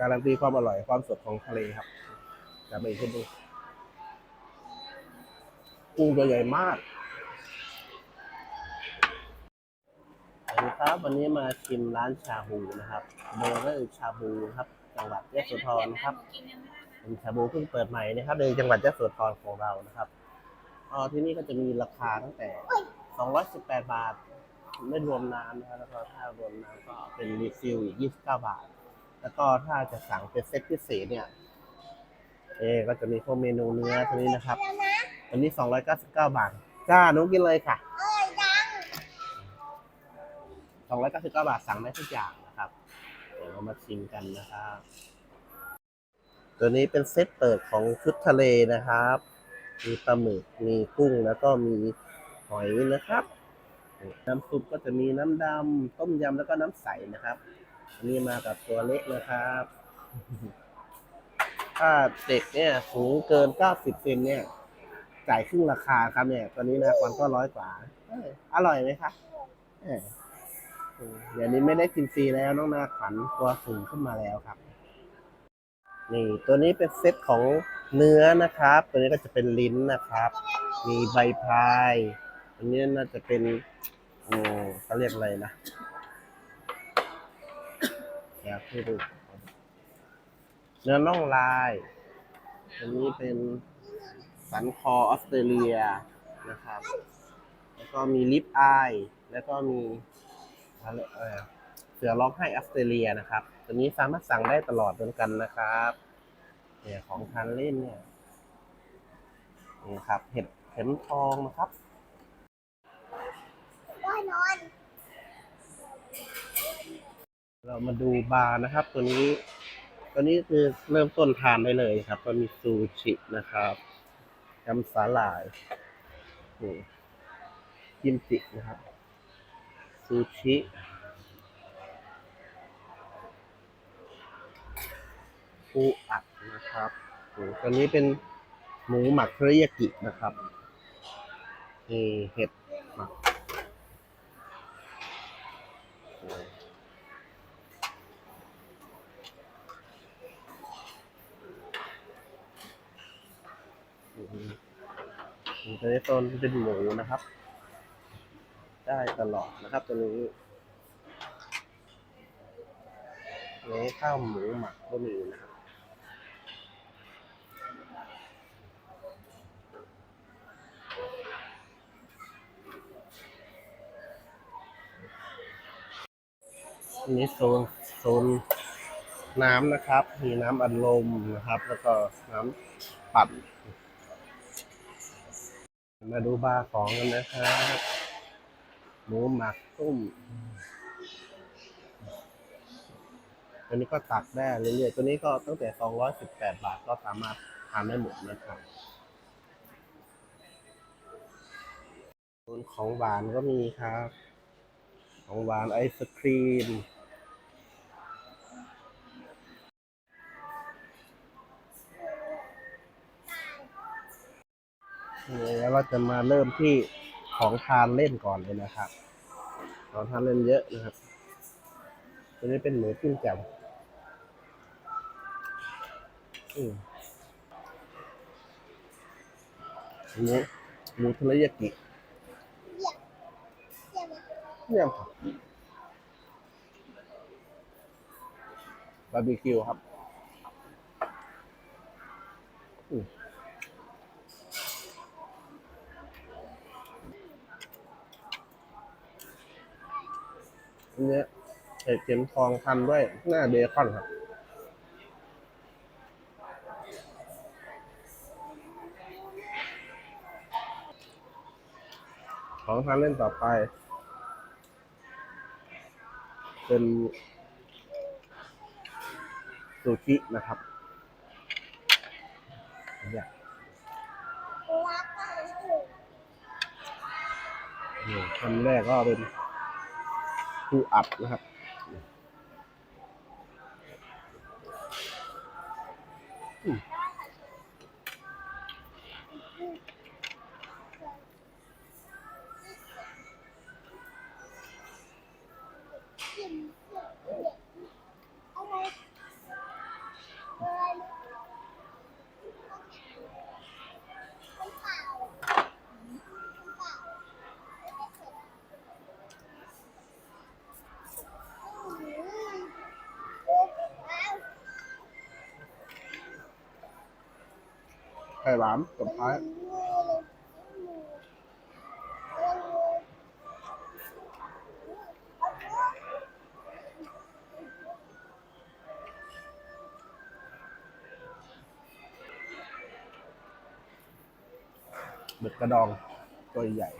การันตีความอร่อยความสดของทะเลครับจะไปขึ้นดูกุ้งตัวใหญ่มากสวัสดีครับวันนี้มาชิมร้านชาบูนะครับเบอร์เกอร์ชาบูครับ จังหวัดยะโสธรครับเป็นชาบูเพิ่งเปิดใหม่นะครับในจังหวัดยะโสธรของเรานะครับอ๋อที่นี่ก็จะมีราคาตั้งแต่ 218 บาท ไม่รวมน้ำนะครับแล้วก็ถ้ารวมน้ำก็เป็นรีฟิลอีก 29 บาท แล้วก็ถ้าจะสั่งเป็นเซตพิเศษเนี่ย เอ ก็จะมีพวกเมนูเนื้อตัวนี้นะครับ อันนี้ 299 บาท จ้าหนูกินเลยค่ะ 299 บาทสั่งได้ทุกอย่างนะครับ เดี๋ยวเรามาชิมกันนะครับ ตัวนี้เป็นเซตเปิดของชุดทะเลนะครับ มีปลาหมึก มีกุ้ง แล้วก็มีหอยนะครับ น้ำซุปก็จะมีน้ำดำต้มยำแล้วก็น้ำใสนะครับ อันนี้มากับตัวเล็กนะครับ ถ้าเด็กเนี่ยสูงเกิน 90เซนเนี่ย จ่ายครึ่งราคาครับเนี่ย ตัวนี้นะวันก็ร้อยกว่าอร่อยไหมคะเอ้ยอืมเดี๋ยวนี้ไม่ได้กินฟรีแล้วน้องนาขันตัวสูงขึ้นมาแล้วครับ นี่ตัวนี้เป็นเซตของเนื้อนะครับ ตัวนี้ก็จะเป็นลิ้นนะครับ มีใบพายอันนี้น่าจะเป็นอืมเขาเรียกอะไรนะ เดี๋ยวให้ดูเนื้อน่องลาย อันนี้เป็นสันคอออสเตรเลียนะครับ แล้วก็มีลิปอาย แล้วก็มีเอ่อเสือร้องไห้ออสเตรเลียนะครับ ตัวนี้สามารถสั่งได้ตลอดเหมือนกันนะครับ เนี่ยของทานเล่นเนี่ยนี่ครับ เห็ดเข็มทองนะครับ ว่านอน เรา มาดูบาร์นะครับ ตัวนี้ ตัวนี้คือเริ่มต้นทานได้เลยครับ ก็มีซูชินะครับยำสาหร่ายนี่กิมจินะครับ ซูชิปูอัดนะครับอืมตัวนี้เป็นหมูหมักเทริยากินะครับนี่เห็ดหมัก อืม ตัวนี้ต้นเป็นหมูนะครับ ได้ตลอดนะครับตัวนี้นี้ข้าวหมูหมักก็มีนะครับ อันนี้โซนโซนน้ำนะครับ มีน้ำอัดลมนะครับ แล้วก็น้ำปั่น มาดูบาร์ของกันนะครับ หมูหมักตุ้มตัวนี้ก็ตักได้เรื่อยๆ ตัวนี้ก็ตั้งแต่ 218 บาทก็สามารถทานได้หมดนะครับส่วนของหวานก็มีครับ ของหวานไอศครีม แล้วเราจะมาเริ่มที่ของทานเล่นก่อนเลยนะครับของทานเล่นเยอะนะครับตัวนี้เป็นหมูจิ้มแจ่วอืมอันนี้หมูทะเลยากิเดี๋ยมาเนี่ยครับบาร์บีคิวครับอืม เนี้ยเห็ดเข็มทองพันด้วยหน้าเบคอนครับของทานเล่นต่อไป เป็นซูชินะครับเนี่ยรักกันอยู่นี่คำแรกก็เป็น ปูอัดนะครับอืม ข่หวานกับท้ายเบ็ดกระดองตัวใหญ่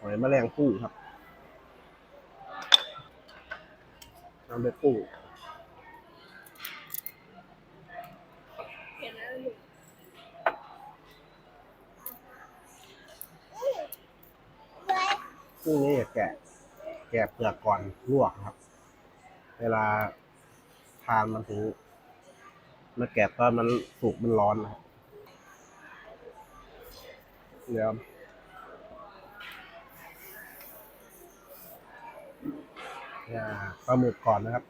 หอยแมลงภู่ครับน้ำเบ็ดปู้ เห็นแล้วอยู่ กุ้งนี่อย่าแกะ แกะเปลือกก่อนลวกครับ เวลาทานมันถึงมาแกะตอนมันสุกมันร้อนนะครับเดี๋ยวเนี่ยปลาหมึกก่อนนะครับ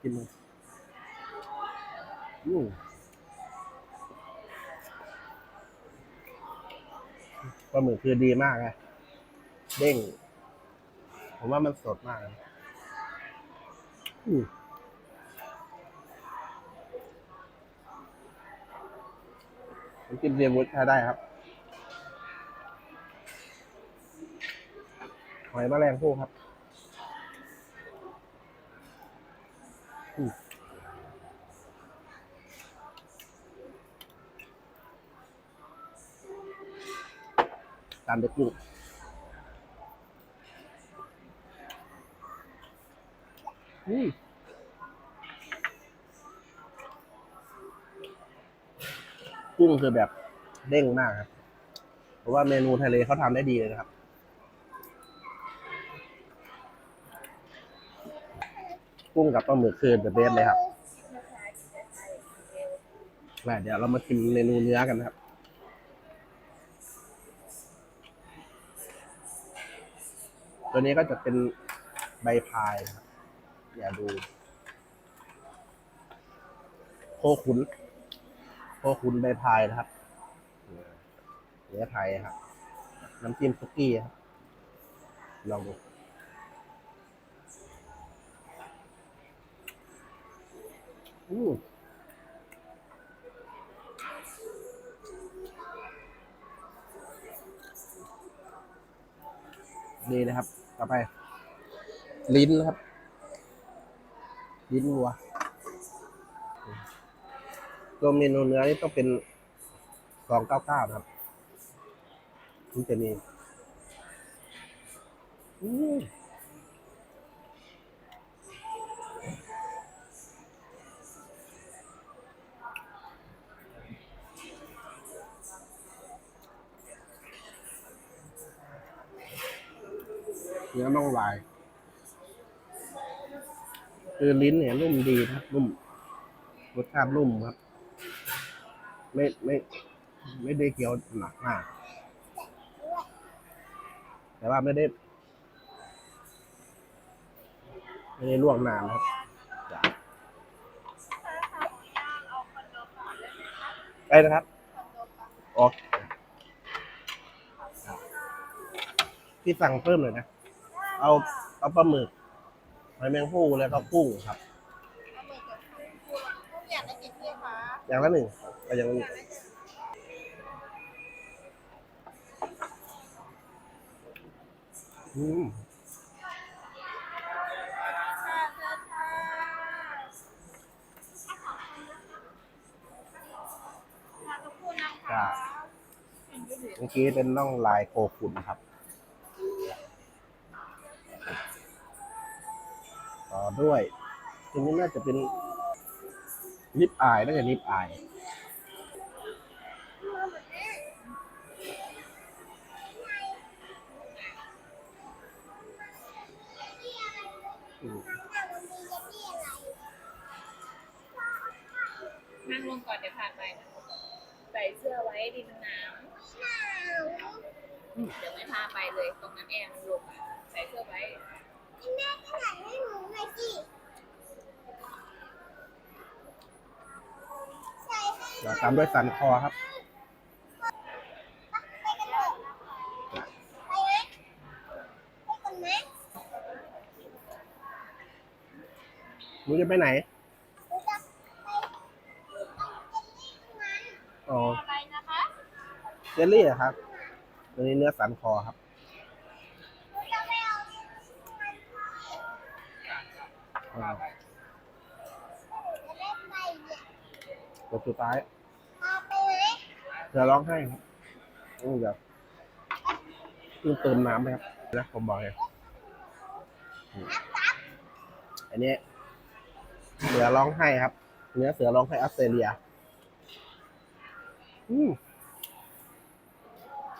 กินมันอืมปลาหมึกคือดีมากเลย เด้ง ผมว่ามันสดมากเลยอืมน้ำจิ้มเซียวูดใช้ได้ครับ หอยแมลงภู่ครับอืมตามด้วยกุ้ อืมกุ้งคือแบบเด้งมากครับ เพราะว่าเมนูทะเลเขาทำได้ดีเลยนะครับ กุ้งกับปลาหมึกคือเดอะเบสเลยครับเดี๋ยวเรามาชิมเมนูเนื้อกันนะครับตัวนี้ก็จะเป็นใบพายครับ อย่าดูโคขุนโคขุนใบพายนะครับเนื้อไทยครับ น้ำจิ้มซุกี้ครับลองดูอืมนี่นะครับ ต่อไป ลิ้นนะครับ ลิ้นวัวตัวเมนูเนื้อนี่ต้องเป็นสองเก้าเก้านะครับถึงจะมีเนื้อน่องลาย คือลิ้นเนี่ยนุ่มดีนะรุ่มรสชาตินุ่มครับ ไม่ไม่ไม่ได้เคี้ยวหนักมาก แต่ว่าไม่ได้ ไม่ได้ลวกนานครับจ้ะได้นะครับโอเคที่สั่งเพิ่มเลยนะ เอาเอาปลาหมึก อยแมงภู่แล้วก็กุ้งครับเอาหมึกกับกุ้งกุ้งอยากได้กี่ที่คะอย่างละหนึ่งก็อย่างละหนึ่งอืมค่ะเชิญค่ะมาทุกคนนะคะจ้าเมื่อกี้เป็นน่องลายโคขุนครับ ด้วย ตรงนี้น่าจะเป็นลิปอาย น่าจะลิปอาย นั่งลงก่อนเดี๋ยวผ่าไปนะใส่เสื้อไว้ดีมันหนาวเดี๋ยวไม่พาไปเลย ตรงนั้นแอร์มันลงอะใส่เสื้อไว้ แม่ขนาดให้หนู เดี๋ยวตามด้วยสันคอครับหนูจะไปไหนอ๋อเจลลี่เหรอครับ ตัวนี้เนื้อสันคอครับ จะได้ไปเนี่ยตัวสุดท้ายพาไปไหมเสือร้องไห้ครับอืมเดี๋ยวเพิ่มเติมน้ำไหมครับนะผมบอกเลยอืมอันนี้ เสือร้องไห้ครับ เนื้อเสือร้องไห้ออสเตรเลียอืม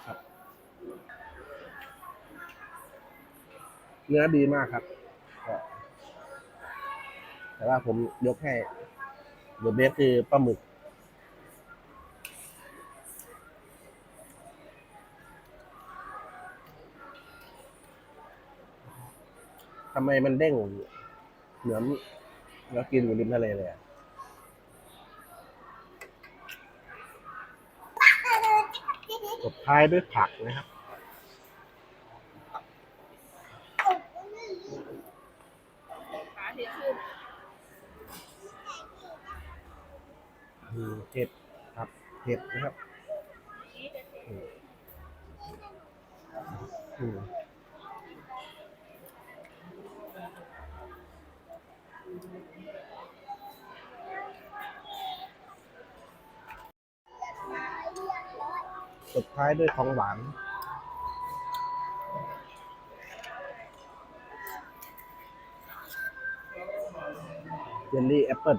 ครับเนื้อดีมากครับก็ แต่ว่าผมยกให้เดอะเบสคือปลาหมึก ทำไมมันเด้งเหมือนเรากินอยู่ริมทะเลเลยอะตบท้ายด้วยผักนะครับ ขาที่ขึ้น อื มเห็ดครับเห็ดนะครับนี่จะเห็นอืมตบท้ายด้วยของหวาน เจลลี่แอปเปิล